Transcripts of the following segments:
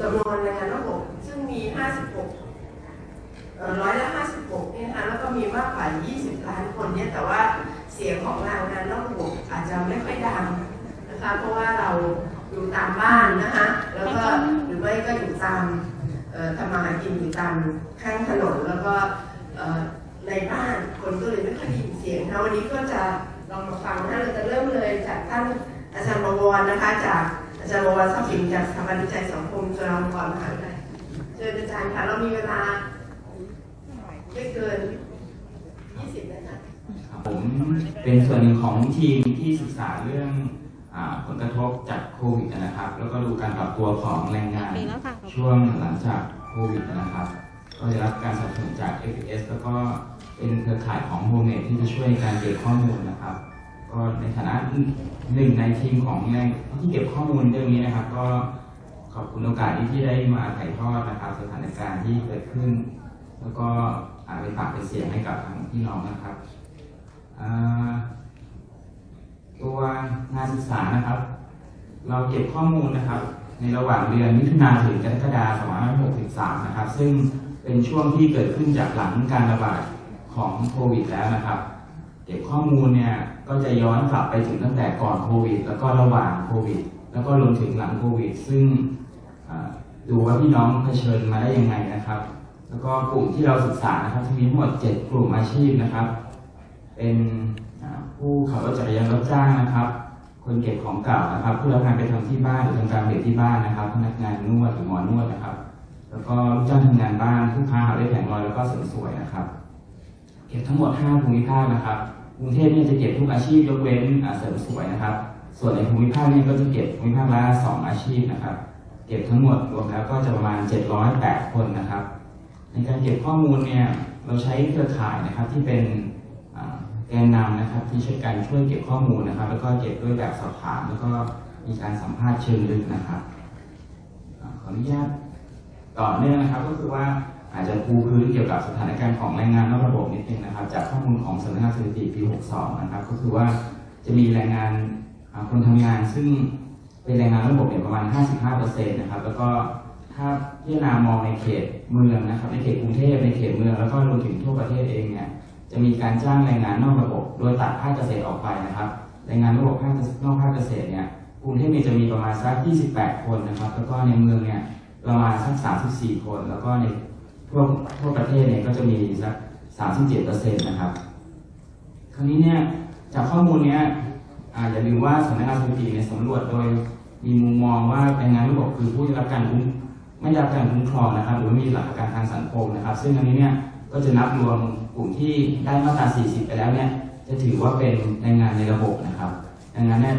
จำนวนแรงงานนอกระบบซึ่งมี 56ร้อยละ56เนี่ยนะคะแล้วก็มีมากกว่า 20 ล้านคนเนี่ยแต่ว่าเสียงของแรงงานนอกระบบอาจจะไม่ค่อยดังนะคะเพราะว่าเราอยู่ตามบ้านนะคะแล้วก็หรือไม่ก็อยู่ตามทำมาหากินอยู่ตามข้างถนนแล้วก็ในบ้านคนก็เลยไม่ค่อยได้ยินเสียงนะวันนี้ก็จะลองมาฟังนะเราจะเริ่มเลยจากท่านอาจารย์บวรนะคะจาก จารย์บวรทรัพย์สินจากสถาบันวิจัยสังคมจุฬาลงกรณ์มหาวิทยาลัยเชิญอาจารย์ค่ะเรามีเวลาไม่เกิน 20นาทีผมเป็นส่วนหนึ่งของทีมที่ศึกษาเรื่องอาผลกระทบจากโควิดนะครับ แล้วก็ดูการปรับตัวของแรงงานมีแล้วค่ะช่วงหลังจากโควิดนะครับ ก็ได้รับการสนับสนุนจาก FS แล้วก็เป็นเครือข่ายของโฮมเมดที่จะช่วยการเก็บข้อมูลนะครับ ก็ในฐานะหนึ่งในทีมของแรงที่เก็บข้อมูลเรื่องนี้นะครับ ก็ขอบคุณโอกาสที่ที่ได้มาถ่ายทอดนะครับสถานการณ์ที่เกิดขึ้น แล้วก็อาเป็นปากเป็นเสียงให้กับทางพี่น้องนะครับตัวงานศึกษานะครับ เราเก็บข้อมูลนะครับ ในระหว่างเดือนมิถุนาถึงกรกฎาคม2563 นะครับ ซึ่งเป็นช่วงที่เกิดขึ้นจากหลังการระบาดของโควิดแล้วนะครับ ก็บข้อมูลเนี่ยก็จะย้อนกลับไปถึงตั้งแต่ก่อนโควิด แล้วก็ระหว่างโควิด แล้วก็รวมถึงหลังโควิด ซึ่งดูว่าพี่น้องเผชิญมาได้ยังไงนะครับ แล้วก็กลุ่มที่เราศึกษานะครับมีทั้งหมด 7 กลุ่มอาชีพนะครับ เป็นผู้ขับรถจักรยานรับจ้างนะครับ คนเก็บของเก่านะครับ ผู้รับงานไปทำที่บ้านหรือทำการเก็บที่บ้านนะครับ พนักงานนวดหรือหมอนวดนะครับ แล้วก็ลูกจ้างทำงานบ้านผู้ค้าหาได้แผงลอยแล้วก็เสริมสวยนะครับเก็บทั้งหมด 5 ภูมิภาคนะครับ กรุงเทพเนี่ยจะเก็บทุกอาชีพยกเว้นเสริมสวยนะครับ ส่วนในภูมิภาคเนี่ยก็จะเก็บภูมิภาคละ2องอาชีพนะครับ เก็บทั้งหมดรวมแล้วก็จะประมาณ 708 คนนะครับ ในการเก็บข้อมูลเนี่ยเราใช้เครือข่ายนะครับที่เป็นแกนนำนะครับที่ช่วยกันช่วยเก็บข้อมูลนะครับ แล้วก็เก็บด้วยแบบสอบถาม แล้วก็มีการสัมภาษณ์เชิงลึกนะครับขออนุญาตต่อเนื่องนะครับก็คือว่า อาจจะปูพื้นเกี่ยวกับสถานการณ์ของแรงงานนอกระบบนิดนึงนะครับ จากข้อมูลของสำนักงานสถิติปี 62 นะครับ ก็คือว่าจะมีแรงงานคนทำงานซึ่งเป็นแรงงานระบบเนี่ยประมาณ 55%นะครับ แล้วก็ถ้าพิจารณามองในเขตเมืองนะครับ ในเขตกรุงเทพในเขตเมืองแล้วก็รวมถึงทั่วประเทศเองเนี่ยจะมีการจ้างแรงงานนอกระบบ โดยตัดภาคเกษตรออกไปนะครับแรงงานระบบภาคนอกภาคเกษตรเนี่ยกรุงเทพจะมีประมาณสัก 28 คนนะครับ แล้วก็ในเมืองเนี่ยประมาณสัก 34 คน แล้วก็ใน ทั่วทั่วประเทศเนี่ยก็จะมีสัก37%นต์นะครับ คราวนี้เนี่ยจากข้อมูลเนี้ยอย่าลืมว่าสำนักงานสถิติเนี่ยสำรวจโดยมีมุมมองว่าแรงงานระบบคือผู้ได้รับการคุ้มไม่ได้รับการคุ้มครองนะครับ หรือมีหลักประกันทางสังคมนะครับ ซึ่งอันนี้เนี่ยก็จะนับรวมกลุ่มที่ได้มาตรา 40 ไปแล้วเนี่ยจะถือว่าเป็นแรงงานในระบบนะครับดังนั้นเนี่ย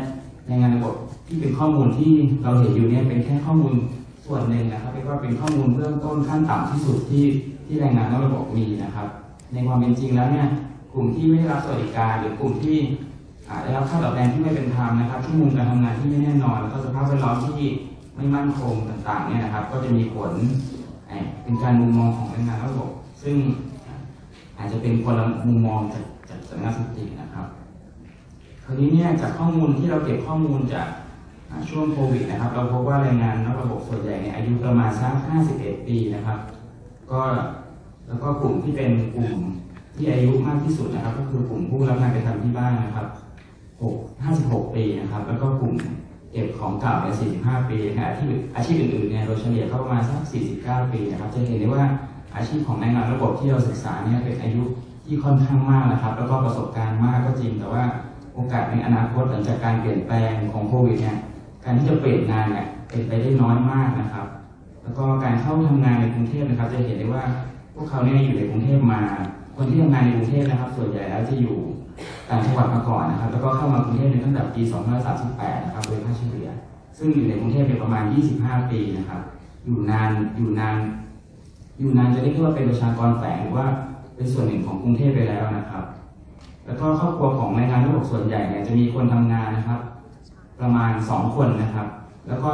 แรงงานในระบบที่เป็นข้อมูลที่เราเห็นอยู่เนี่ยเป็นแค่ข้อมูล ส่วนหนึ่งนะครับเรียกว่าเป็นข้อมูลเบื้องต้นขั้นต่ำที่สุดที่ที่แรงงานนอกระบบมีนะครับ ในความเป็นจริงแล้วเนี่ยกลุ่มที่ไม่ได้รับสวัสดิการหรือกลุ่มที่ได้รับค่าตอบแทนที่ไม่เป็นธรรมนะครับชั่วโมงการทำงานที่ไม่แน่นอน แล้วก็สภาพแวดล้อมที่ไม่มั่นคงต่างๆเนี่ยนะครับ ก็จะมีผลเอ่อเป็นการมุมมองของแรงงานนอกระบบ ซึ่งอาจจะเป็นคนละมุมมองจากจากสำนักงานสถิตินะครับคราวนี้เนี่ยจากข้อมูลที่เราเก็บข้อมูลจาก ช่วงโควิดนะครับ เราพบว่าแรงงานนอกระบบส่วนใหญ่เนี่ยอายุประมาณสัก51 ปีนะครับ ก็แล้วก็กลุ่มที่เป็นกลุ่มที่อายุมากที่สุดนะครับ ก็คือกลุ่มผู้รับงานไปทำที่บ้านนะครับ6 56 ปีนะครับ แล้วก็กลุ่มเก็บของเก่าเนี่ย45 ปีนะอาชีพอาชีพอื่นๆเนี่ยโดยเฉลี่ยก็ประมาณสัก 49 ปีนะครับ จะเห็นได้ว่าอาชีพของแรงงานระบบที่เราศึกษาเนี่ยเป็นอายุที่ค่อนข้างมากนะครับ แล้วก็ประสบการณ์มากก็จริง แต่ว่าโอกาสในอนาคตหลังจากการเปลี่ยนแปลงของโควิดเนี่ย การที่จะเปลี่ยนงานเนี่ยเป็นไปได้น้อยมากนะครับ แล้วก็การเข้าทำงานในกรุงเทพนะครับ จะเห็นได้ว่าพวกเขาเนี่ยอยู่ในกรุงเทพมา คนที่ทำงานในกรุงเทพนะครับ ส่วนใหญ่แล้วจะอยู่ต่างจังหวัดมาก่อนนะครับ แล้วก็เข้ามากรุงเทพในตั้งแต่ปี2538นะครับโดยค่าเฉลี่ย ซึ่งอยู่ในกรุงเทพเป็นประมาณ 25 ปีนะครับ อยู่นานอยู่นานอยู่นานจะเรียกได้ว่าเป็นประชากรแฝงหรือว่าเป็นส่วนหนึ่งของกรุงเทพไปแล้วนะครับ แล้วก็ครอบครัวของแรงงานระบบส่วนใหญ่เนี่ยจะมีคนทำงานนะครับ ประมาณ 2 คนนะครับ แล้วก็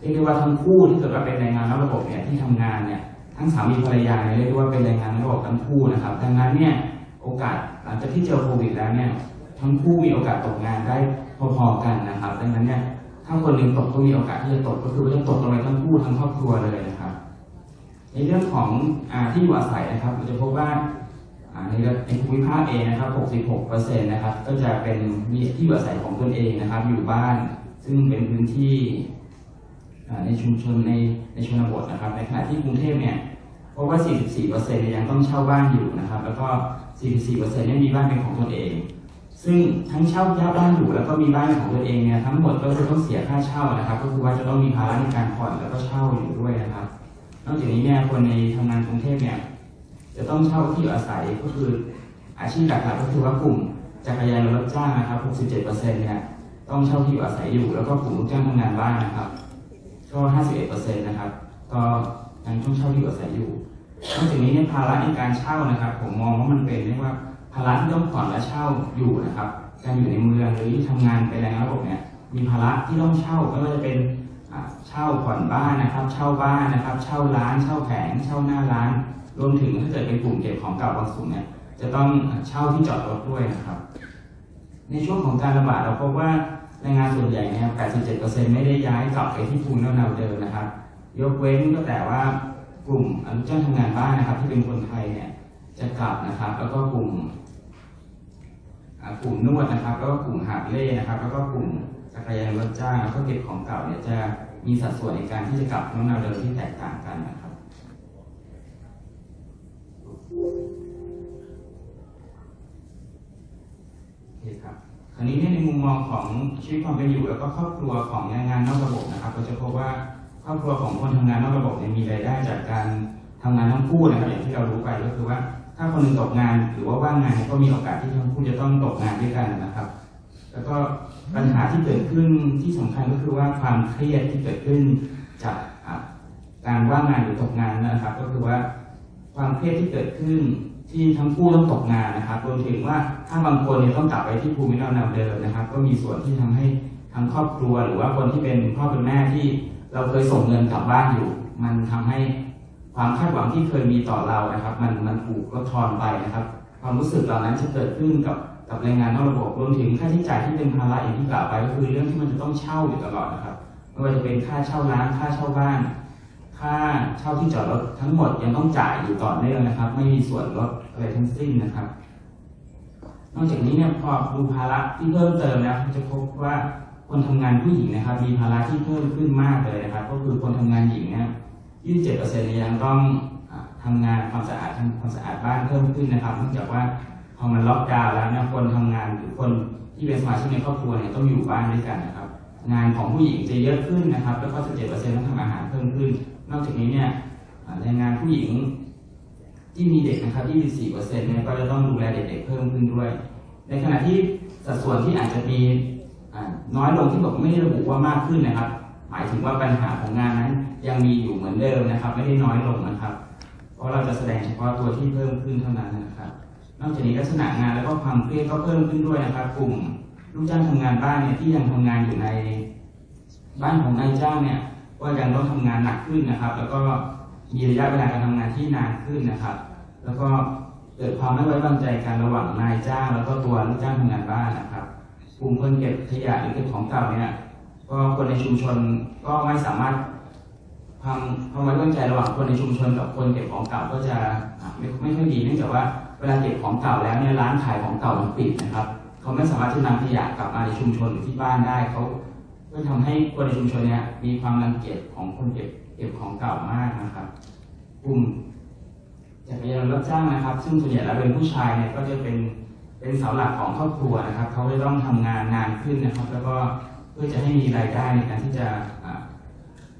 เรียกได้ว่าทั้งคู่ที่เกิดว่าเป็นแรงงานนอกระบบเนี่ยที่ทำงานเนี่ยทั้งสามีภรรยาเนี่ยเรียกได้ว่าเป็นแรงงานนอกระบบทั้งคู่นะครับ ดังนั้นเนี่ยโอกาสหลังจากที่เจอโควิดแล้วเนี่ยทั้งคู่มีโอกาสตกงานได้พอๆกันนะครับ ดังนั้นเนี่ยถ้าคนหนึ่งตกก็มีโอกาสที่จะตกก็คือว่าจะตกลงไปทั้งคู่ทั้งครอบครัวเลยนะครับ ในเรื่องของอที่อยู่อาศัยนะครับเราจะพบว่า อ่าในในภูมิภาคเองนะครับ 66%นะครับ ก็จะเป็นมีที่อยู่อาศัยของตนเองนะครับ อยู่บ้าน ซึ่งเป็นพื้นที่ในชุมชนในในชนบทนะครับ ในขณะที่กรุงเทพเนี่ยพบว่า 44%เนี่ยยังต้องเช่าบ้านอยู่นะครับ แล้วก็ 44%เนี่ยมีบ้านเป็นของตนเอง ซึ่งทั้งเช่าย่าบ้านอยู่แล้วก็มีบ้านเป็นของตัวเองเนี่ยทั้งหมดก็จะต้องเสียค่าเช่านะครับ ก็คือว่าจะต้องมีภาระในการผ่อนแล้วก็เช่าอยู่ด้วยนะครับ นอกจากนี้เนี่ยคนในทำงานกรุงเทพเนี่ย จะต้องเช่าที่อยู่อาศัยก็คืออาชีพหลักๆก็คือว่ากลุ่มจักรยานยนต์รับจ้างนะครับ 67%เนี่ยต้องเช่าที่อยู่อาศัยอยู่ แล้วก็กลุ่มลูกจ้างทำงานบ้านนะครับ ก็ 51%นะครับ ก็ยังต้องเช่าที่อยู่อาศัยอยู่นอกจากนี้เนี่ยภาระในการเช่านะครับ ผมมองว่ามันเป็นเรียกว่าภาระที่ต้องผ่อนและเช่าอยู่นะครับ การอยู่ในเมืองหรือที่ทำงานไปแรงระบบเนี่ยมีภาระที่ต้องเช่าไม่ว่าจะเป็นเช่าผ่อนบ้านนะครับ เช่าบ้านนะครับ เช่าร้าน เช่าแผง เช่าหน้าร้าน รวมถึงถ้าเกิดเป็นกลุ่มเก็บของเก่าบางส่วนเนี่ยจะต้องเช่าที่จอดรถด้วยนะครับ ในช่วงของการระบาดเราพบว่าแรงงานส่วนใหญ่เนี่ย 87%ไม่ได้ย้ายกลับไปที่ภูมิลำเนาเดิมนะครับ ยกเว้นก็แต่ว่ากลุ่มอนุจ้างทำงานบ้านนะครับ ที่เป็นคนไทยเนี่ยจะกลับนะครับ แล้วก็กลุ่มกลุ่มนวดนะครับ แล้วก็กลุ่มหาบเล่นะครับ แล้วก็กลุ่มจักรยานรับจ้างแล้วก็เก็บของเก่าเนี่ยจะมีสัดส่วนในการที่จะกลับน้ำเนาเดิมที่แตกต่างกันนะครับ เคครับคราวนี้เนี่ยในมุมมองของชีวิตความเป็นอยู่แล้วก็ครอบครัวของแรงงานนอกระบบนะครับเราจะพบว่าครอบครัวของคนทำงานนอกระบบเนี่ยมีรายได้จากการทำงานทั้งคู่นะครับอย่างที่เรารู้ไปก็คือว่า ถ้าคนหนึ่งตกงานหรือว่าว่างงานก็มีโอกาสที่ทั้งคู่จะต้องตกงานด้วยกันนะครับ แล้วก็ปัญหาที่เกิดขึ้นที่สำคัญก็คือว่าความเครียดที่เกิดขึ้นจากการว่างงานหรือตกงานนะครับ ก็คือว่าความเครียดที่เกิดขึ้น ที่ทั้งคู่ต้องตกงานนะครับรวมถึงว่าถ้าบางคนเนี่ยต้องกลับไปที่ภูมิลำเนาเดิมนะครับ ก็มีส่วนที่ทำให้ทั้งครอบครัว หรือว่าคนที่เป็นพ่อเป็นแม่ที่เราเคยส่งเงินกลับบ้านอยู่ มันทำให้ความคาดหวังที่เคยมีต่อเรานะครับ มันมันถูกลดทอนไปนะครับ ความรู้สึกเหล่านั้นจะเกิดขึ้นกับกับแรงงานนอกระบบรวมถึงค่าใช้จ่ายที่เป็นภาระอย่างที่กล่าวไปก็คือเรื่องที่มันจะต้องเช่าอยู่ตลอดนะครับไม่ว่าจะเป็นค่าเช่าร้านค่าเช่าบ้าน ค่าเช่าที่จอดรถทั้งหมดยังต้องจ่ายอยู่ต่อเนื่องนะครับ ไม่มีส่วนลดอะไรทั้งสิ้นนะครับ นอกจากนี้เนี่ยพอดูภาระที่เพิ่มเติมแล้วจะพบว่าคนทำงานผู้หญิงนะครับ มีภาระที่เพิ่มขึ้นมากเลยนะครับ ก็คือคนทำงานหญิงเนี่ย27%เจ็ดเปอร์เซ็นี่ยยังต้องอ่าทำงานความสะอาดทำความสะอาดบ้านเพิ่มขึ้นนะครับเนื่องจากว่าพอมันล็อกดาวน์แล้วเนี่ยคนทำงานหรือคนที่เป็นสมาชิกในครอบครัวเนี่ยต้องอยู่บ้านด้วยกันนะครับ งานของผู้หญิงจะเยอะขึ้นนะครับ แล้วก็ 17%ต้องทำอาหารเพิ่มขึ้น นอกจากนี้เนี่ยแรงงานผู้หญิงที่มีเด็กนะครับ24%เนี่ยก็จะต้องดูแลเด็กๆเพิ่มขึ้นด้วย ในขณะที่สัดส่วนที่อาจจะมีน้อยลงที่บอกไม่ได้ระบุว่ามากขึ้นนะครับ หมายถึงว่าปัญหาของงานนั้น ยังมีอยู่เหมือนเดิมนะครับ ไม่ได้น้อยลงนะครับ เพราะเราจะแสดงเฉพาะตัวที่เพิ่มขึ้นเท่านั้นนะครับ นอกจากนี้ลักษณะงานแล้วก็ความเครียดก็เพิ่มขึ้นด้วยนะครับ กลุ่มลูกจ้างทำงานบ้านเนี่ยที่ยังทำงานอยู่ในบ้านของนายจ้างเนี่ย ก็ยังต้องทำงานหนักขึ้นนะครับ แล้วก็มีระยะเวลาการทำงานที่นานขึ้นนะครับ แล้วก็เกิดความไม่ไว้วางใจกันระหว่างนายจ้าง แล้วก็ตัวลูกจ้างทำงานบ้านนะครับกลุ่มคนเก็บขยะหรือเก็บของเก่าเนี่ยก็คนในชุมชนก็ไม่สามารถความความไว้วางใจระหว่างคนในชุมชนกับคนเก็บของเก่าก็จะอะไม่ไม่ค่อยดีเนื่องจากว่าเวลาเก็บของเก่าแล้วเนี่ยร้านขายของเก่ามันปิดนะครับ เขาไม่สามารถที่นำขยะกลับมาในชุมชนหรือที่บ้านได้เขา ก็ทำให้คนในชุมชนเนี่ยมีความรังเกียจของคนเก็บเก็บของเก่ามากนะครับ กลุ่มจักรยานรับจ้างนะครับ ซึ่งส่วนใหญ่แล้วเป็นผู้ชายเนี่ยก็จะเป็นเป็นเสาหลักของครอบครัวนะครับ เขาจะต้องทำงานนานขึ้นนะครับ แล้วก็เพื่อจะให้มีรายได้ในการที่จะ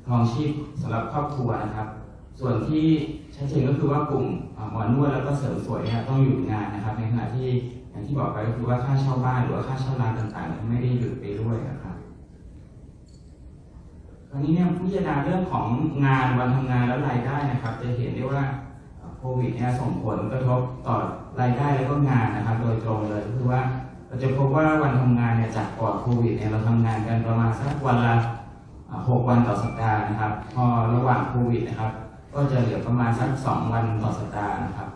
ครองชีพสำหรับครอบครัวนะครับ ส่วนที่ชัดเจนก็คือว่ากลุ่มหมอนวดแล้วก็เสริมสวยเนี่ยต้องหยุดงานนะครับ ในขณะที่อย่างที่บอกไปก็คือว่าค่าเช่าบ้านหรือว่าค่าเช่าร้านต่างๆ ไม่ได้หยุดไปด้วยนะครับ คราวนี้เนี่ยพิจารณาเรื่องของงานวันทำงานแล้วรายได้นะครับ จะเห็นได้ว่าโควิดเนี่ยส่งผลกระทบต่อรายได้แล้วก็งานนะครับ โดยตรงเลยก็คือว่าเราจะพบว่าวันทำงานเนี่ยจากก่อนโควิดเนี่ยเราทำงานกันประมาณสักวันละหกวันต่อสัปดาห์นะครับ พอระหว่างโควิดนะครับ ก็จะเหลือประมาณสักสองวันต่อสัปดาห์นะครับ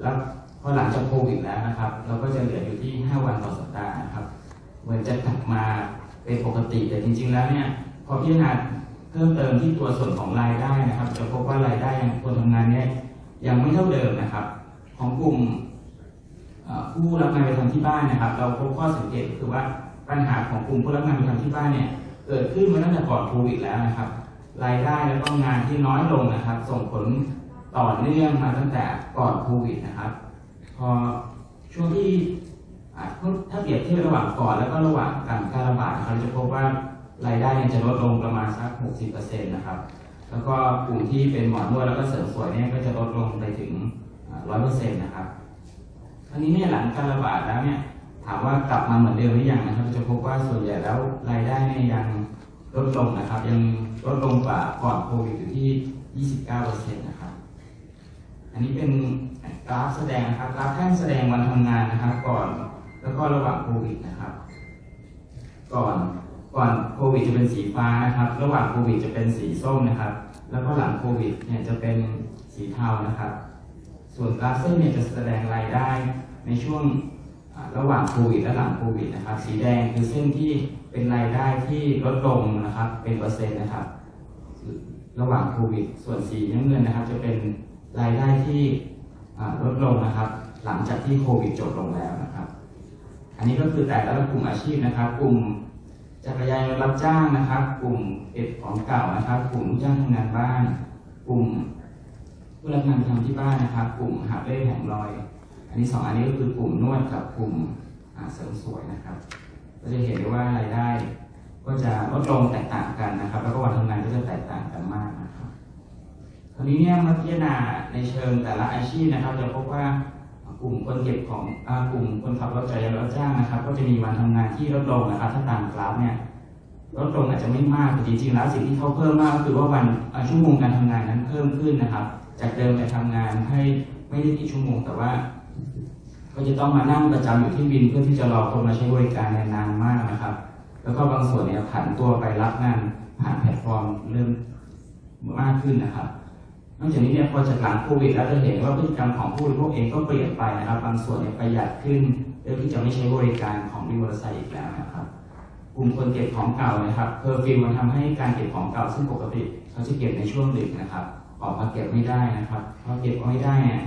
แล้วพอหลังจากโควิดแล้วนะครับ เราก็จะเหลืออยู่ที่ห้าวันต่อสัปดาห์นะครับ เหมือนจะกลับมาเป็นปกติแต่จริง ๆ แล้วเนี่ย พอพิจารณาเพิ่มเติมที่ตัวส่วนของรายได้นะครับ จะพบว่ารายได้ยังคนทำงานเนี่ยยังไม่เท่าเดิมนะครับ ของกลุ่มผู้รับงานไปทำที่บ้านนะครับ เราพบข้อสังเกตคือว่าปัญหาของกลุ่มผู้รับงานไปทำที่บ้านเนี่ยเกิดขึ้นมาตั้งแต่ก่อนโควิดแล้วนะครับ รายได้แล้วก็งานที่น้อยลงนะครับ ส่งผลต่อเนื่องมาตั้งแต่ก่อนโควิดนะครับ พอช่วงที่ถ้าเปรียบเทียบระหว่างก่อนแล้วก็ระหว่างการระบาดนะครับจะพบว่า รายได้เนี่ยจะลดลงประมาณสัก 60%นะครับ แล้วก็กลุ่มที่เป็นหมอนวดแล้วก็เสริมสวยเนี่ยก็จะลดลงไปถึงร้อยเปอร์เซ็นต์นะครับอันนี้เนี่ยหลังการระบาดแล้วเนี่ยถามว่ากลับมาเหมือนเดิมหรือยังนะครับ จะพบว่าส่วนใหญ่แล้วรายได้เนี่ยยังลดลงนะครับ ยังลดลงกว่าก่อนโควิดอยู่ที่ 29%นะครับ อันนี้เป็นกราฟแสดงนะครับกราฟแท่งแสดงวันทำงานนะครับ ก่อนแล้วก็ระหว่างโควิดนะครับ ก่อน ก่อนโควิดจะเป็นสีฟ้านะครับ ระหว่างโควิดจะเป็นสีส้มนะครับ แล้วก็หลังโควิดเนี่ยจะเป็นสีเทานะครับ ส่วนกราฟเส้นเนี่ยจะแสดงรายได้ในช่วงระหว่างโควิดและหลังโควิดนะครับ สีแดงคือเส้นที่เป็นรายได้ที่ลดลงนะครับ เป็นเปอร์เซ็นต์นะครับ ระหว่างโควิด ส่วนสีน้ำเงินนะครับ จะเป็นรายได้ที่ลดลงนะครับ หลังจากที่โควิดจบลงแล้วนะครับ อันนี้ก็คือแต่ละกลุ่มอาชีพนะครับ กลุ่ม จักรยานยนต์รับจ้างนะครับ กลุ่มเก็บของเก่านะครับ กลุ่มลูกจ้างทำงานบ้าน กลุ่มผู้รับงานประจำที่บ้านนะครับ กลุ่มหาเล่แผงลอย อันนี้สองอันนี้ก็คือกลุ่มนวดกับกลุ่มเสริมสวยนะครับ ก็จะเห็นได้ว่ารายได้ ก็จะลดลงแตกต่างกันนะครับ แล้วก็วันทำงานก็จะแตกต่างกันมากนะครับคราวนี้เนี่ยมาพิจารณาในเชิงแต่ละอาชีพนะครับ จะพบว่า กลุ่มคนเก็บของอกลุ่มคนขับรถจักรยานยนต์รับจ้างนะครับ ก็จะมีวันทำงานที่ลดลงนะครับ ถ้าตามกราฟเนี่ยลดลงอาจจะไม่มากแต่จริงๆแล้วสิ่งที่เขาเพิ่มมากก็คือว่าวันชั่วโมงการทำงานนั้นเพิ่มขึ้นนะครับ จากเดิมไปทำงานให้ไม่ได้กี่ชั่วโมงแต่ว่า ก็จะต้องมานั่งประจำอยู่ที่วินเพื่อที่จะรอคนมาใช้บริการในนานมากนะครับ แล้วก็บางส่วนเนี่ยผันตัวไปรับงานผ่านแพลตฟอร์มเริ่มมากขึ้นนะครับ นอกจากนี้เนี่ยพอจากหลังโควิดแล้วจะเห็นว่าพฤติกรรมของผู้บริโภคเองก็เปลี่ยนไปนะครับ บางส่วนเนี่ยประหยัดขึ้นเพื่อที่จะไม่ใช้บริการของวินมอเตอร์ไซค์อีกแล้วนะครับกลุ่มคนเก็บของเก่านะครับเพอร์ฟิวมันทำให้การเก็บของเก่าซึ่งปกติเขาจะเก็บในช่วงดึกนะครับออกมาเก็บไม่ได้นะครับพอเก็บไม่ได้เนี่ย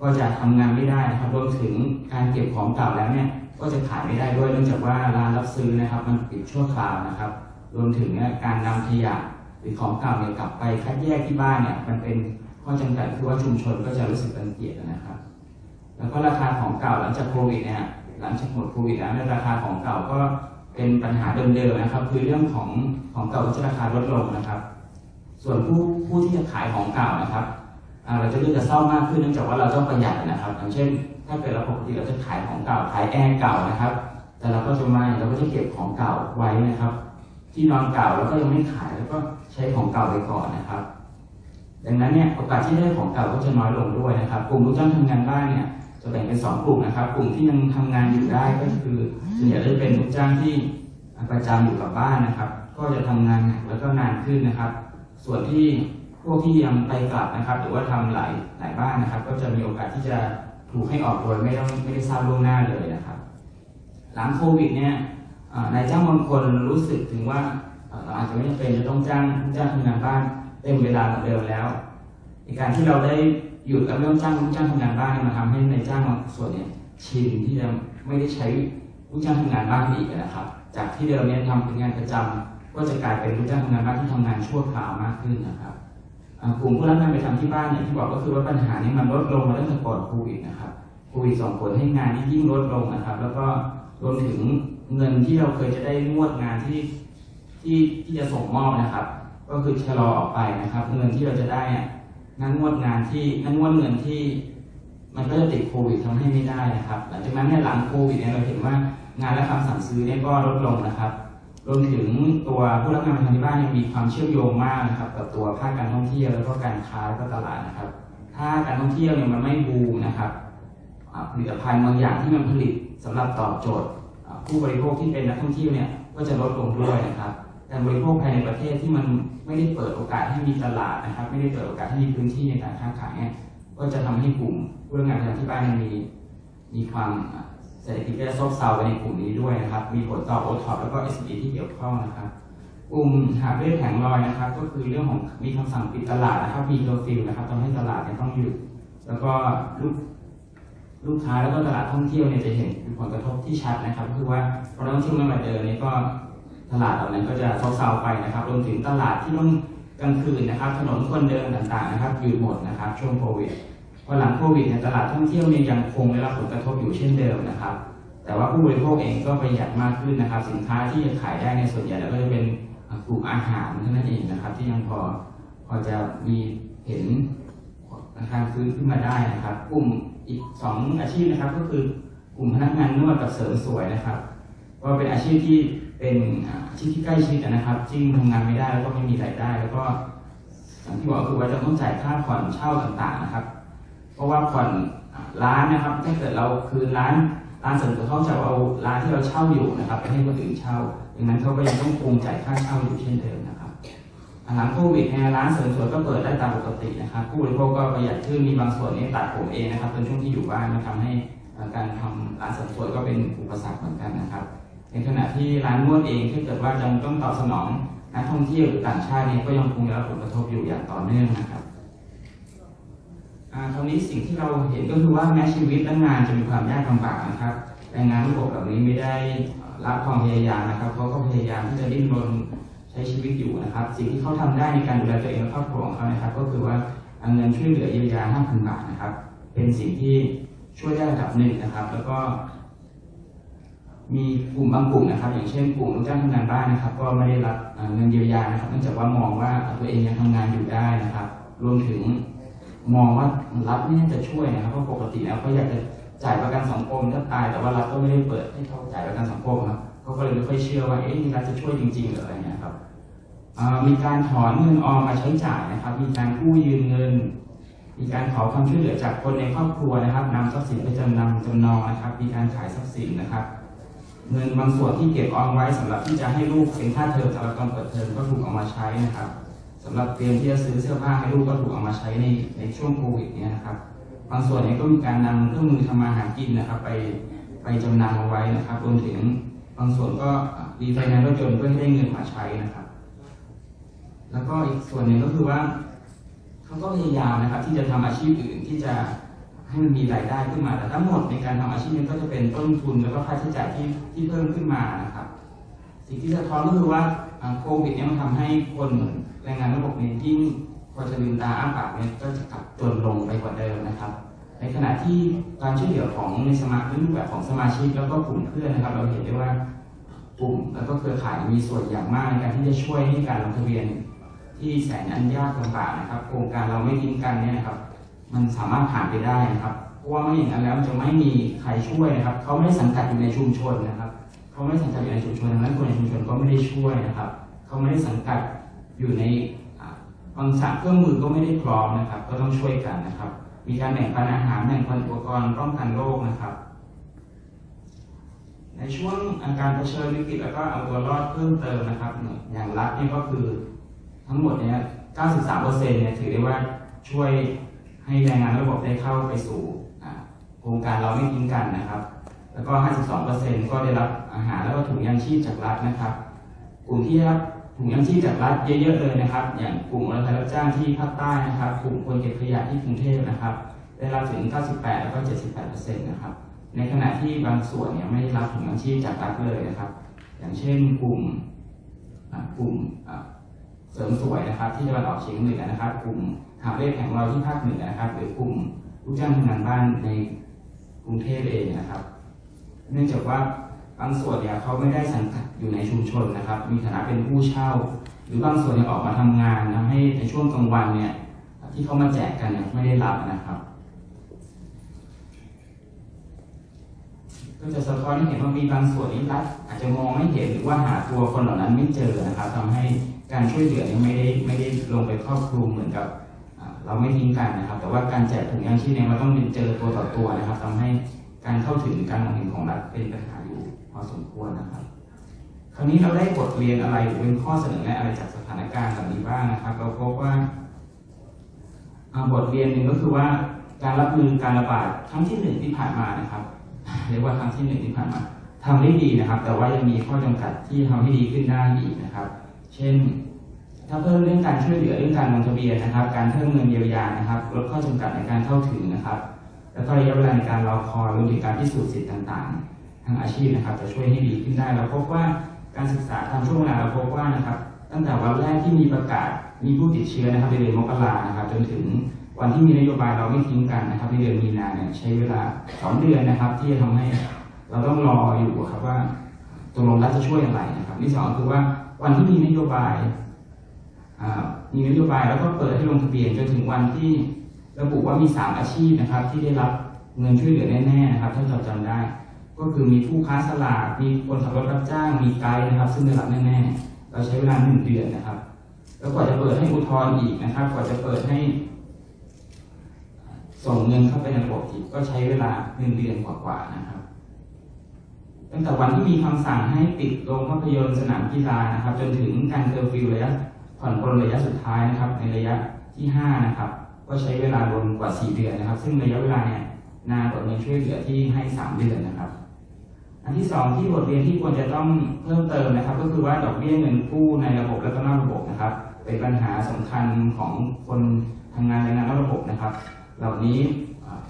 ก็จะทำงานไม่ได้นะครับรวมถึงการเก็บของเก่าแล้วเนี่ยก็จะขายไม่ได้ด้วยเนื่องจากว่าร้านรับซื้อนะครับ มันปิดชั่วคราวนะครับ รวมถึงการนำขยะ หรือของเก่าเนี่ยกลับไปคัดแยกที่บ้านเนี่ยมันเป็นข้อจำกัดคือว่าชุมชนก็จะรู้สึกรังเกียจนะครับ แล้วก็ราคาของเก่าหลังจากโควิดเนี่ยหลังจากหมดโควิดแล้วเนี่ยราคาของเก่าก็เป็นปัญหาเดิมๆนะครับ คือเรื่องของของเก่าก็จะราคาลดลงนะครับ ส่วนผู้ผู้ที่จะขายของเก่านะครับเราจะเลือกจะเศร้ามากขึ้นเนื่องจากว่าเราต้องประหยัดนะครับอย่างเช่น ถ้าเกิดเราปกติเราจะขายของเก่าขายแอร์เก่านะครับ แต่เราก็จะไม่เราก็จะเก็บของเก่าไว้นะครับ ที่นอนเก่าแล้วก็ยังไม่ขายแล้วก็ ใช้ของเก่าไปก่อนนะครับ ดังนั้นเนี่ยโอกาสที่ได้ของเก่าก็จะน้อยลงด้วยนะครับ กลุ่มลูกจ้างทำงานบ้านเนี่ยจะแบ่งเป็นสองกลุ่มนะครับ กลุ่มที่ยังทำงานอยู่ได้ก็คือส่วนใหญ่จะเป็นลูกจ้างที่ประจำอยู่กับบ้านนะครับ ก็จะทำงานแล้วก็นานขึ้นนะครับ ส่วนที่พวกที่ยังไปกลับนะครับ หรือว่าทำหลายหลายบ้านนะครับ ก็จะมีโอกาสที่จะถูกให้ออกโดยไม่ต้องไม่ได้ทราบล่วงหน้าเลยนะครับ หลังโควิดเนี่ยนายจ้างบางคนรู้สึกถึงว่า เอ่อเราอาจจะไม่จำเป็นจะต้องจ้างลูกจ้างทำงานบ้านเต็มเวลาเหมือนเดิมแล้วในการที่เราได้อยู่กับเรื่องจ้างลูกจ้างทำงานบ้านเนี่ยมันทำให้ในจ้างบางส่วนเนี่ยชินที่จะไม่ได้ใช้ลูกจ้างทำงานบ้านอีกนะครับ จากที่เดิมเนี่ยทำเป็นงานประจำก็จะกลายเป็นลูกจ้างทำงานบ้านที่ทำงานชั่วคราวมากขึ้นนะครับกลุ่มผู้รับงานไปทำที่บ้านเนี่ยที่บอกก็คือว่าปัญหานี้มันลดลงมาตั้งแต่ก่อนโควิดนะครับโควิดส่งผลให้งานที่ยิ่งลดลงนะครับ แล้วก็รวมถึงเงินที่เราเคยจะได้งวดงานที่ ที่ที่จะส่งมอบนะครับ ก็คือชะลอออกไปนะครับเงินที่เราจะได้อะนั่นงวดงานที่นั่นงวดเงินที่ มันก็จะติดโควิดทำให้ไม่ได้นะครับ หลังจากนั้นเนี่ยหลังโควิดเนี่ยเราเห็นว่างานและคำสั่งซื้อเนี่ยก็ลดลงนะครับรวมถึงตัวผู้รับงานประจำที่บ้านยังมีความเชื่อมโยงมากนะครับ กับตัวภาคการท่องเที่ยวแล้วก็การค้าแล้วก็ตลาดนะครับ ถ้าการท่องเที่ยวเนี่ยมันไม่บูมนะครับผลิตภัณฑ์บางอย่างที่มันผลิตสำหรับตอบโจทย์ ผู้บริโภคที่เป็นนักท่องเที่ยวเนี่ยก็จะลดลงด้วยนะครับ การบริโภคภายในประเทศที่มันไม่ได้เปิดโอกาสให้มีตลาดนะครับ ไม่ได้เปิดโอกาสให้มีพื้นที่ในการค้าขายเนี่ยก็จะทำให้กลุ่มผู้รับงานประจำที่บ้านมีมีความเศรษฐกิจจะซบเซาไปในกลุ่มนี้ด้วยนะครับ มีผลต่อโอท็อปแล้วก็ SME ที่เกี่ยวข้องนะครับกลุ่มหาเร่แผงลอยนะครับ ก็คือเรื่องของมีคำสั่งปิดตลาดนะครับมีเคอร์ฟิวนะครับทำให้ตลาดเนี่ยต้องหยุดแล้วก็ลูกลูกค้าแล้วก็ตลาดท่องเที่ยวเนี่ยจะเห็นผลกระทบที่ชัดนะครับ คือว่าพอท่องเที่ยวไม่มาเดินเนี่ยก็ ตลาดเหล่านั้นก็จะซบเซาไปนะครับรวมถึงตลาดที่ต้องกลางคืนนะครับ ถนนคนเดินต่างๆนะครับหยุดหมดนะครับ ช่วงโควิดพอหลังโควิดเนี่ยตลาดท่องเที่ยวเนี่ยยังคงได้รับผลกระทบอยู่เช่นเดิมนะครับ แต่ว่าผู้บริโภคเองก็ประหยัดมากขึ้นนะครับ สินค้าที่จะขายได้ในส่วนใหญ่แล้วก็จะเป็นกลุ่มอาหารเท่านั้นเองนะครับ ที่ยังพอพอจะมีเห็นอาคารฟื้นขึ้นมาได้นะครับ กลุ่มอีกสองอาชีพนะครับ ก็คือกลุ่มพนักงานนวดกับเสริมสวยนะครับ ก็เป็นอาชีพที่ เป็นอาชีพที่ใกล้ชิดนะครับซึ่งทำงานไม่ได้แล้วก็ไม่มีรายได้ แล้วก็อย่างที่บอกคือว่าจะต้องจ่ายค่าผ่อนเช่าต่างๆนะครับ เพราะว่าผ่อนร้านนะครับ ถ้าเกิดเราคืนร้านร้านเสริมสวยเขาจะเอาร้านที่เราเช่าอยู่นะครับไปให้คนอื่นเช่าดังนั้นเขาก็ยังต้องคงจ่ายค่าเช่าอยู่เช่นเดิมนะครับหลังโควิดเนี่ยร้านเสริมสวยก็เปิดได้ตามปกตินะครับผู้บริโภคก็ประหยัดขึ้นมีบางส่วนนี่ตัดผมเองนะครับเป็นช่วงที่อยู่บ้านมาทำให้การทำร้านเสริมสวยก็เป็นอุปสรรคเหมือนกันนะครับ ในขณะที่ร้านนวดเองถ้าเกิดว่ายังต้องตอบสนองนักท่องเที่ยวหรือต่างชาติเนี่ยก็ยังคงได้รับผลกระทบอยู่อย่างต่อเนื่องนะครับคราวนี้สิ่งที่เราเห็นก็คือว่าแม้ชีวิตและงานจะมีความยากลำบากนะครับแต่งานระบบเหล่านี้ไม่ได้รับความพยายามนะครับเขาก็พยายามที่จะดิ้นรนใช้ชีวิตอยู่นะครับ สิ่งที่เขาทำได้ในการดูแลตัวเองและครอบครัวของเขานะครับ ก็คือว่าเอาเงินช่วยเหลือเยียวยา5,000 บาทนะครับ เป็นสิ่งที่ช่วยได้ระดับหนึ่งนะครับ แล้วก็ มีกลุ่มบางกลุ่มนะครับ อย่างเช่นกลุ่มลูกจ้างทำงานบ้านนะครับ ก็ไม่ได้รับเงินเยียวยานะครับเนื่องจากว่ามองว่าตัวเองยังทำงานอยู่ได้นะครับ รวมถึงมองว่ารัฐไม่น่าจะช่วยนะครับเพราะปกติแล้วเขาอยากจะจ่ายประกันสังคมถ้าตาย แต่ว่ารัฐก็ไม่ได้เปิดให้เขาจ่ายประกันสังคมครับเขาก็เลยไม่ค่อยเชื่อว่าเอ๊ะรัฐจะช่วยจริงๆหรืออะไรเงี้ยครับมีการถอนเงินออมมาใช้จ่ายนะครับ มีการกู้ยืมเงิน มีการขอความช่วยเหลือจากคนในครอบครัวนะครับนำทรัพย์สินไปจำนำจำนองนะครับ มีการขายทรัพย์สินนะครับ เงินบางส่วนที่เก็บออมไว้สำหรับที่จะให้ลูกเป็นค่าเทอมสำหรับตอนเปิดเทอมก็ถูกเอามาใช้นะครับสำหรับเตรียมที่จะซื้อเสื้อผ้าให้ลูกก็ถูกเอามาใช้ในในช่วงโควิดเนี้นะครับ บางส่วนเนี้ก็มีการนำเครื่องมือทำมาหากินนะครับ ไปไปจำนำเอาไว้นะครับรวมถึงบางส่วนก็รีไฟแนนซ์รถยนต์เพื่อให้ได้เงินมาใช้นะครับ แล้วก็อีกส่วนหนึ่งก็คือว่าเขาก็พยายามนะครับ ที่จะทำอาชีพอื่นที่จะ ให้มันมีรายได้ขึ้นมา แต่ทั้งหมดในการทำอาชีพนี้ก็จะเป็นต้นทุนแล้วก็ค่าใช้จ่ายที่ที่เพิ่มขึ้นมานะครับ สิ่งที่สะท้อนก็คือว่าโควิดเนี่ยมันทำให้คนแรงงานระบบเนี่ยยิ่งพอจะลืมตาอ้าปากเนี่ยก็จะกลับจนลงไปกว่าเดิมนะครับ ในขณะที่การช่วยเหลือของในสมาชิกรูปแบบของสมาชิกแล้วก็กลุ่มเพื่อนนะครับ เราเห็นได้ว่ากลุ่มแล้วก็เครือข่ายมีส่วนอย่างมากในการที่จะช่วยให้การลงทะเบียนที่แสนอันยากลำบากนะครับ โครงการเราไม่ทิ้งกันเนี่ยนะครับ มันสามารถผ่านไปได้นะครับ เพราะว่าไม่อย่างนั้นแล้วจะไม่มีใครช่วยนะครับ เขาไม่ได้สังกัดอยู่ในชุมชนนะครับ เขาไม่ได้สังกัดอยู่ในชุมชนดังนั้นคนในชุมชนก็ไม่ได้ช่วยนะครับ เขาไม่ได้สังกัดอยู่ในอ่าบางสั่งเครื่องมือก็ไม่ได้พร้อมนะครับ ก็ต้องช่วยกันนะครับ มีการแบ่งปันอาหารแบ่งปันอุปกรณ์ป้องกันโรคนะครับ ในช่วงอาการเผชิญวิกฤตแล้วก็เอาตัวรอดเพิ่มเติมนะครับอย่างรัฐเนี่ยก็คือทั้งหมดเนี่ย93%เนี่ยถือได้ว่าช่วย ให้แรงงานระบบได้เข้าไปสู่โครงการเราไม่ทิ้งกันนะครับ แล้วก็ 52%ก็ได้รับอาหารแล้วก็ถุงยางชีพจากรัฐนะครับ กลุ่มที่ได้รับถุงยางชีพจากรัฐเยอะๆเลยนะครับ อย่างกลุ่มรับจ้างที่ภาคใต้นะครับ กลุ่มคนเก็บขยะที่กรุงเทพนะครับ ได้รับถึง 98 แล้วก็ 78%นะครับ ในขณะที่บางส่วนเนี่ยไม่ได้รับถุงยางชีพจากรัฐเลยนะครับ อย่างเช่นกลุ่มกลุ่มเสริมสวยนะครับ ที่ตะวันออกเฉียงเหนือนะครับ กลุ่ม หาเร่แผงเราที่ภาคเหนือนะครับ หรือกลุ่มลูกจ้างทำงานบ้านในกรุงเทพเองนะครับ เนื่องจากว่าบางส่วนเนี่ยเขาไม่ได้สังกัดอยู่ในชุมชนนะครับ มีฐานะเป็นผู้เช่า หรือบางส่วนเนี่ยออกมาทำงานทำให้ในช่วงกลางวันเนี่ยที่เขามาแจกกันเนี่ยไม่ได้รับนะครับ ก็จะสะท้อนให้เห็นว่ามีบางส่วนที่รัฐอาจจะมองไม่เห็นหรือว่าหาตัวคนเหล่านั้นไม่เจอนะครับทำให้การช่วยเหลือเนี่ยไม่ได้ไม่ได้ลงไปครอบคลุมเหมือนกับ เราไม่ทิ้งกันนะครับ แต่ว่าการแจกถุงยางชีพเนี่ยเราต้องเป็นเจอตัวต่อตัวนะครับทำให้การเข้าถึงการมองเห็นของรัฐเป็นปัญหาอยู่พอสมควรนะครับ คราวนี้เราได้บทเรียนอะไรหรือเป็นข้อเสนอแนะอะไรจากสถานการณ์แบบนี้บ้างนะครับ เราพบว่าอ่าบทเรียนหนึ่งก็คือว่าการรับมือการระบาดครั้งที่หนึ่งที่ผ่านมานะครับเรียกว่าครั้งที่หนึ่งที่ผ่านมาทำได้ดีนะครับ แต่ว่ายังมีข้อจำกัดที่ทำให้ดีขึ้นได้อีกนะครับ เช่น ถ้าเพิ่มเรื่องการช่วยเหลือเรื่องการลงทะเบียนนะครับ การเพิ่มเงินเยียวยานะครับลดข้อจำกัดในการเข้าถึงนะครับ แล้วก็ระยะเวลาในการรอคอยรวมถึงการพิสูจน์สิทธิ์ต่างๆ ทางอาชีพนะครับ จะช่วยให้ดีขึ้นได้เราพบว่าการศึกษาทำช่วงเวลาเราพบว่านะครับ ตั้งแต่วันแรกที่มีประกาศมีผู้ติดเชื้อนะครับในเดือนมกรานะครับ จนถึงวันที่มีนโยบายเราไม่ทิ้งกันนะครับในเดือนมีนาเนี่ยใช้เวลาสองเดือนนะครับ ที่จะทำให้เราต้องรออยู่ครับว่าตกลงรัฐจะช่วยอะไรนะครับที่สองคือว่าวันที่มีนโยบาย มีนโยบายแล้วก็เปิดให้ลงทะเบียนจนถึงวันที่ระบุว่ามีสามอาชีพนะครับ ที่ได้รับเงินช่วยเหลือแน่ๆนะครับถ้าเราจำได้ ก็คือมีผู้ค้าสลากมีคนขับรถรับจ้างมีไกด์นะครับ ซึ่งได้รับแน่ๆเราใช้เวลาหนึ่งเดือนนะครับ แล้วกว่าจะเปิดให้อุทธรณ์อีกนะครับ กว่าจะเปิดให้ ส่งเงินเข้าไปในระบบอีกก็ใช้เวลาหนึ่งเดือนกว่าๆนะครับตั้งแต่วันที่มีคำสั่งให้ปิดโรงภาพยนตร์สนามกีฬานะครับ จนถึงการเคอร์ฟิวระยะ ผ่อนปลนระยะสุดท้ายนะครับ ในระยะที่ 5 นะครับ ก็ใช้เวลารวมกว่า 4 เดือนนะครับ ซึ่งระยะเวลาเนี่ยนานกว่าเงินช่วยเหลือที่ให้ 3 เดือนนะครับ อันที่สองที่บทเรียนที่ควรจะต้องเพิ่มเติมนะครับ ก็คือว่าดอกเบี้ยเงินกู้ในระบบและก็นอกระบบนะครับ เป็นปัญหาสำคัญของคนทำงานในงานนอกระบบนะครับ เหล่านี้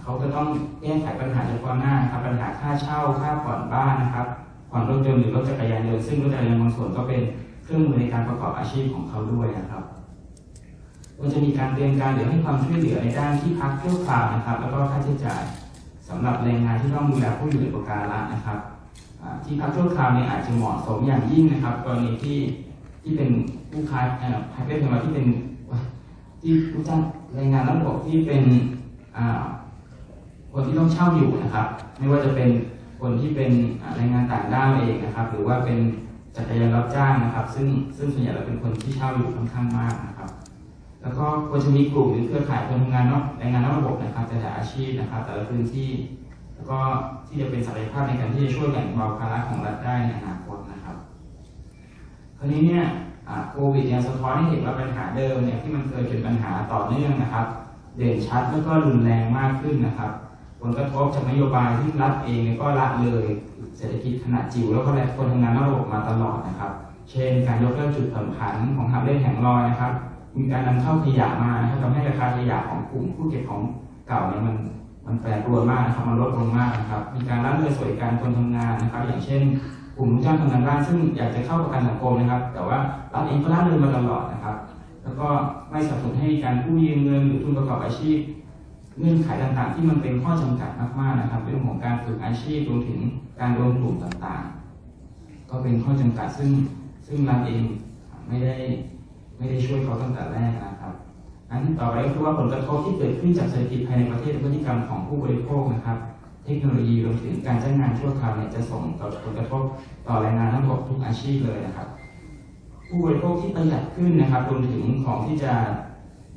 เขาจะต้องแก้ไขปัญหาเฉพาะหน้านะครับ ปัญหาค่าเช่าค่าผ่อนบ้านนะครับผ่อนรถยนต์หรือรถจักรยานยนต์ซึ่งรถจักรยานยนต์บางส่วนก็เป็น เครื่องมือในการประกอบอาชีพของเขาด้วยนะครับก็จะมีการเตรียมการหรือให้ความช่วยเหลือในด้านที่พักชั่วคราวนะครับ แล้วก็ค่าใช้จ่ายสำหรับแรงงานที่ต้องดูแลผู้อยู่ในประการละนะครับที่พักชั่วคราวเนี่ยอาจจะเหมาะสมอย่างยิ่งนะครับกรณีที่ที่เป็นผู้ค้าเอ่อให้เป็นมาที่เป็นที่ผู้จ้างแรงงานระบบที่เป็นคนที่ต้องเช่าอยู่นะครับ ไม่ว่าจะเป็นคนที่เป็นแรงงานต่างด้าวเองนะครับ หรือว่าเป็น จักรยานรับจ้างนะครับ ซึ่งซึ่งส่วนใหญ่เราเป็นคนที่เช่าอยู่ค่อนข้างมากนะครับ แล้วก็ควรจะมีกลุ่มหรือเครือข่ายคนทำงานนอกแรงงานนอกระบบนะครับแต่ละอาชีพนะครับ แต่ละพื้นที่ แล้วก็ที่จะเป็นศักยภาพในการที่จะช่วยแบ่งเบาภาระของรัฐได้ในอนาคตนะครับ คราวนี้เนี่ยโควิดยังสะท้อนให้เห็นว่าปัญหาเดิมเนี่ยที่มันเคยเป็นปัญหาต่อเนื่องนะครับ เด่นชัดแล้วก็รุนแรงมากขึ้นนะครับ ผลกระทบจากนโยบายที่รัฐเองก็ละเลยเศรษฐกิจขนาดจิ๋วแล้วก็แรงคนทำงานนอกระบบมาตลอดนะครับ เช่น การยกเลิกจุดผ่อนผันของหับเล่นแห่งลอยนะครับมีการนำเข้าขยะมานะครับทำให้ราคาขยะของกลุ่มผู้เก็บของเก่าเนี่ยมันมันแปรปรวนมากนะครับมันลดลงมากนะครับ มีการละเลยสวัสดิการคนทำงานนะครับ อย่างเช่น กลุ่มลูกจ้างทำงานบ้านซึ่งอยากจะเข้าประกันสังคมนะครับ แต่ว่ารัฐเองก็ละเลยมาตลอดนะครับ แล้วก็ไม่สนับสนุนให้การกู้ยืมเงินหรือทุนประกอบอาชีพ เงื่อนไขต่างๆ ที่มันเป็นข้อจำกัดมากๆนะครับ เรื่องของการฝึกอาชีพรวมถึงการรวมกลุ่มต่างๆ ก็เป็นข้อจำกัดซึ่งซึ่งรัฐเองไม่ได้ไม่ได้ช่วยเขาตั้งแต่แรกนะครับอันต่อไปก็คือว่าผลกระทบที่เกิดขึ้นจากเศรษฐกิจภายในประเทศและพฤติกรรมของผู้บริโภคนะครับ เทคโนโลยีรวมถึงการจ้างงานชั่วคราวเนี่ยจะส่งต่อผลกระทบต่อแรงงานทั้งหมดทุกอาชีพเลยนะครับ ผู้บริโภคที่ประหยัดขึ้นนะครับรวมถึงของที่จะ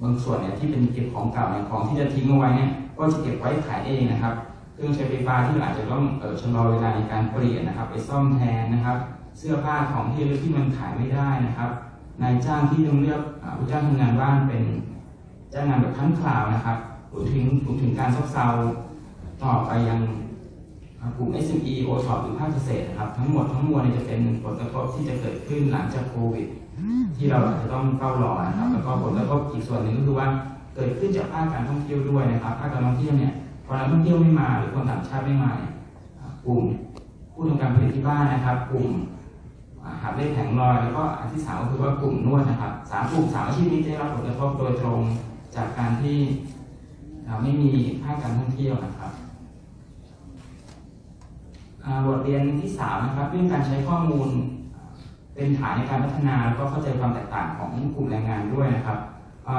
บางส่วนเนี่ยที่เป็นเก็บของเก่าเนี่ยของที่จะทิ้งเอาไว้เนี่ยก็จะเก็บไว้ขายเองนะครับเครื่องใช้ไฟฟ้าที่อาจจะต้องเออชะลอเวลาในการเปลี่ยนนะครับ ไปซ่อมแทนนะครับ เสื้อผ้าของที่ระลึกที่มันขายไม่ได้นะครับนายจ้างที่ต้องเลือกอ่าผู้จ้างทำงานบ้านเป็นจ้างงานแบบทั้งคราวนะครับรวมถึงรวมถึงการซบเซาต่อไปยังกลุ่ม SME o t o p หรือภาคเกษตรนะครับ ทั้งหมดทั้งมวลจะเป็นผลกระทบที่จะเกิดขึ้นหลังจากโควิด ที่เราอาจจะต้องเฝ้ารอนะครับแล้วก็ผลกระทบอีกส่วนหนึ่งก็คือว่าเกิดขึ้นจากภาคการท่องเที่ยวด้วยนะครับภาคการท่องเที่ยวเนี่ยพอนักท่องเที่ยวไม่มาหรือคนต่างชาติไม่มาเนี่ยกลุ่มผู้ทำการผลิตที่บ้านนะครับ กลุ่มหาบเล่แผงลอยแล้วก็อันที่สามก็คือว่ากลุ่มนวดนะครับสามกลุ่มสามอาชีพนี้ได้รับผลกระทบโดยตรงจากการที่อ่าไม่มีภาคการท่องเที่ยวนะครับบทเรียนที่สามนะครับเรื่องการใช้ข้อมูล เป็นฐานในการพัฒนาแล้วก็เข้าใจความแตกต่างของกลุ่มแรงงานด้วยนะครับ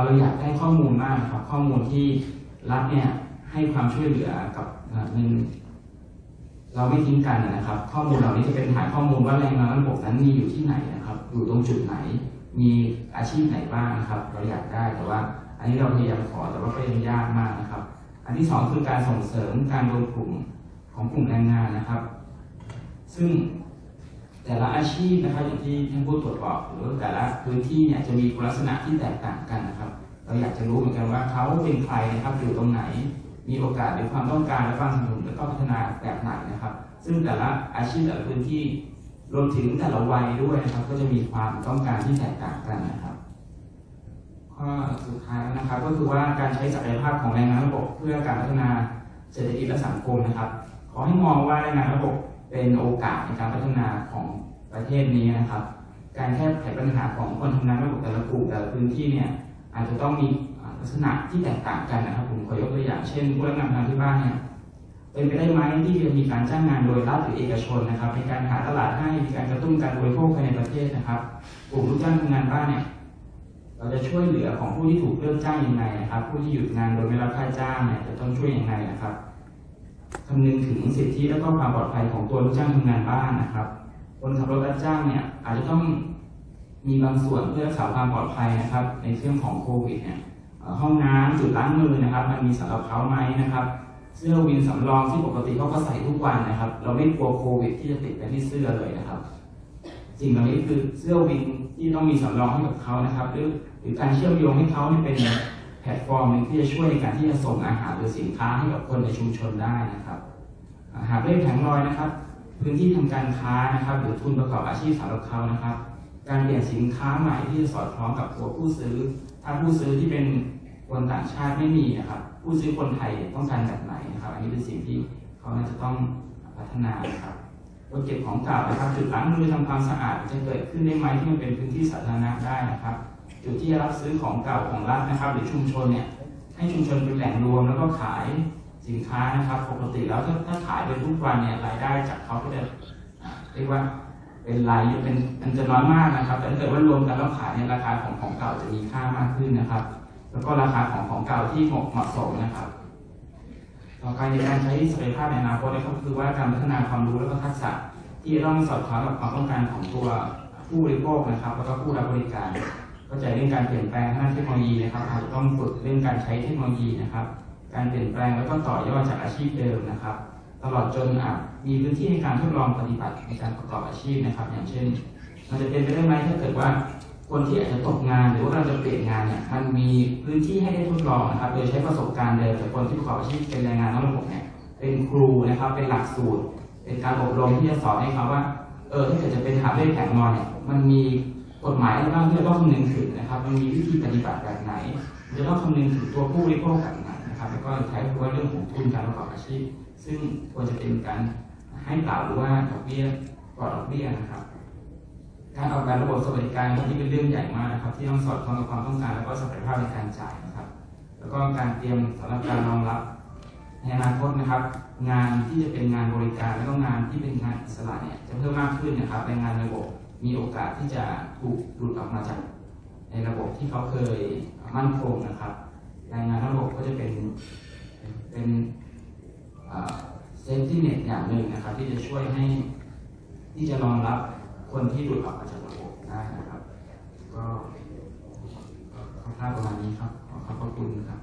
เราอยากได้ข้อมูลมากครับ ข้อมูลที่รัฐเนี่ยให้ความช่วยเหลือกับเงินเราไม่ทิ้งกันนะครับ ข้อมูลเหล่านี้จะเป็นฐานข้อมูลว่าแรงงานระบบนั้นมีอยู่ที่ไหนนะครับ อยู่ตรงจุดไหน มีอาชีพไหนบ้างนะครับ เราอยากได้แต่ว่า อันนี้เราพยายามขอแต่ว่าก็ยังยากมากนะครับ อันที่สองคือการส่งเสริมการรวมกลุ่มของกลุ่มแรงงานนะครับ ซึ่ง แต่ละอาชีพนะครับอย่างที่ท่านผู้ตรวจบอกหรือแต่ละพื้นที่เนี่ยจะมีคุณลักษณะที่แตกต่างกันนะครับ เราอยากจะรู้เหมือนกันว่าเขาเป็นใครนะครับอยู่ตรงไหน มีโอกาสหรือความต้องการและความสนับสนุนและก็พัฒนาแบบไหนนะครับ ซึ่งแต่ละอาชีพแต่ละพื้นที่รวมถึงแต่ละวัยด้วยนะครับ ก็จะมีความต้องการที่แตกต่างกันนะครับข้อสุดท้ายนะครับ ก็คือว่าการใช้ศักยภาพของแรงงานระบบเพื่อการพัฒนาเศรษฐกิจและสังคมนะครับ ขอให้มองว่าแรงงานระบบ เป็นโอกาสในการพัฒนาของประเทศนี้นะครับ การแก้ไขปัญหาของคนทำงานระบบแต่ละกลุ่มแต่ละพื้นที่เนี่ยอาจจะต้องมีลักษณะที่แตกต่างกันนะครับผมขอยกตัวอย่างเช่นผู้รับงานทำที่บ้านเนี่ยเป็นไปได้ไหมที่จะมีการจ้างงานโดยรัฐหรือเอกชนนะครับในการหาตลาดให้มีการกระตุ้นการบริโภคภายในประเทศนะครับ กลุ่มลูกจ้างทำงานบ้านเนี่ยเราจะช่วยเหลือของผู้ที่ถูกเลิกจ้างยังไงนะครับ ผู้ที่หยุดงานโดยไม่รับค่าจ้างเนี่ยจะต้องช่วยยังไงนะครับ คำนึงถึงสิทธิและก็ความปลอดภัยของตัวลูกจ้างทำงานบ้านนะครับคนขับรถรับจ้างเนี่ยอาจจะต้องมีบางส่วนเพื่อรักษาความปลอดภัยนะครับ ในเรื่องของโควิดเนี่ยห้องน้ำจุดล้างมือนะครับ มันมีสำหรับเขาไหมนะครับเสื้อวินสำรองที่ปกติเขาก็ใส่ทุกวันนะครับ เราไม่กลัวโควิด ที่จะติดไปที่เสื้อเลยนะครับสิ่งเหล่านี้คือเสื้อวินที่ต้องมีสำรองให้กับเขานะครับ หรือหรือการเชื่อมโยงให้เขาเป็น พลตฟอร์มหนึ่งที่จะช่วยในการที่จะส่งอาหารหรือสินค้าให้กับคนในชุมชนได้นะครับอาหากเลขแผงลอยนะครับ พื้นที่ทำการค้านะครับ หรือทุนประกอบอาชีพสำหรับเขานะครับ การเปลี่ยนสินค้าใหม่ที่จะสอดคล้องกับตัวผู้ซื้อ ถ้าผู้ซื้อที่เป็นคนต่างชาติไม่มีนะครับ ผู้ซื้อคนไทยต้องการแบบไหนนะครับ อันนี้เป็นสิ่งที่เขาน่าจะต้องพัฒนานะครับรถเก็บของเก่านะครับจุดล้างมือทำความสะอาดจะเกิดขึ้นได้ไหมที่มันเป็นพื้นที่สาธารณะได้นะครับ จุดที่จะรับซื้อของเก่าของรัฐนะครับ หรือชุมชนเนี่ยให้ชุมชนเป็นแหล่งรวมแล้วก็ขายสินค้านะครับ ปกติแล้วถ้าถ้าขายเป็นทุกวันเนี่ยรายได้จากเขาก็จะเรียกว่าเป็นรายเป็นมันจะน้อยมากนะครับแต่ถ้าเกิดว่ารวมกันแล้วขายเนี่ยราคาของของเก่าจะมีค่ามากขึ้นนะครับ แล้วก็ราคาของของเก่าที่เหมาะเหมาะสมนะครับต่อไปในการใช้ศักยภาพในอนาคตนะครับคือว่าการพัฒนาความรู้และก็ทักษะที่ต้องสอดคล้องกับความต้องการของตัวผู้บริโภคนะครับ แล้วก็ผู้รับบริการ ก็จเรื่องการเปลี่ยนแปลงทางด้านเทคโนโลยีนะครับอาจจะต้องฝึกเรื่องการใช้เทคโนโลยีนะครับ การเปลี่ยนแปลงแล้วก็ต่อยอดจากอาชีพเดิมนะครับ ตลอดจนอาจมีพื้นที่ในการทดลองปฏิบัติในการประกอบอาชีพนะครับ อย่างเช่น มันจะเป็นไปได้ไหมถ้าเกิดว่าคนที่อาจจะตกงานหรือว่าเราจะเปลี่ยนงานเนี่ยมันมีพื้นที่ให้ได้ทดลองนะครับ โดยใช้ประสบการณ์เดิมจากคนที่ประกอบอาชีพเป็นแรงงานนอกระบบเนี่ยเป็นครูนะครับ เป็นหลักสูตร เป็นการอบรมที่จะสอนให้เขาว่า เออถ้าเกิดจะเป็นหาเลขแผงนอนเนี่ยมันมี กฎหมายอะไรบ้างที่จะต้องคำนึงถึงนะครับ มันมีวิธีปฏิบัติแบบไหนจะต้องคำนึงถึงตัวผู้บริโภคแบบไหนนะครับ แล้วก็ใช้คือว่าเรื่องของทุนการประกอบอาชีพ ซึ่งควรจะเป็นการให้เปล่าหรือว่าดอกเบี้ยปลอดดอกเบี้ยนะครับ การออกแบบระบบสวัสดิการที่เป็นเรื่องใหญ่มากนะครับ ที่ต้องสอดคล้องกับความต้องการแล้วก็ศักยภาพในการจ่ายนะครับ แล้วก็การเตรียมสำหรับการรองรับในอนาคตนะครับ งานที่จะเป็นงานบริการแล้วก็งานที่เป็นงานอิสระเนี่ยจะเพิ่มมากขึ้นนะครับในงานระบบมีโอกาสที่จะ ถูกหลุดออกมาจากในระบบที่เขาเคยมั่นคงนะครับแรงงานระบบก็จะเป็นเป็นเซนติเนตอย่างหนึ่งนะครับ ที่จะช่วยให้ที่จะรองรับคนที่หลุดออกมาจากระบบได้นะครับ ก็ก็คร่าวๆประมาณนี้ครับขอขอบคุณครับ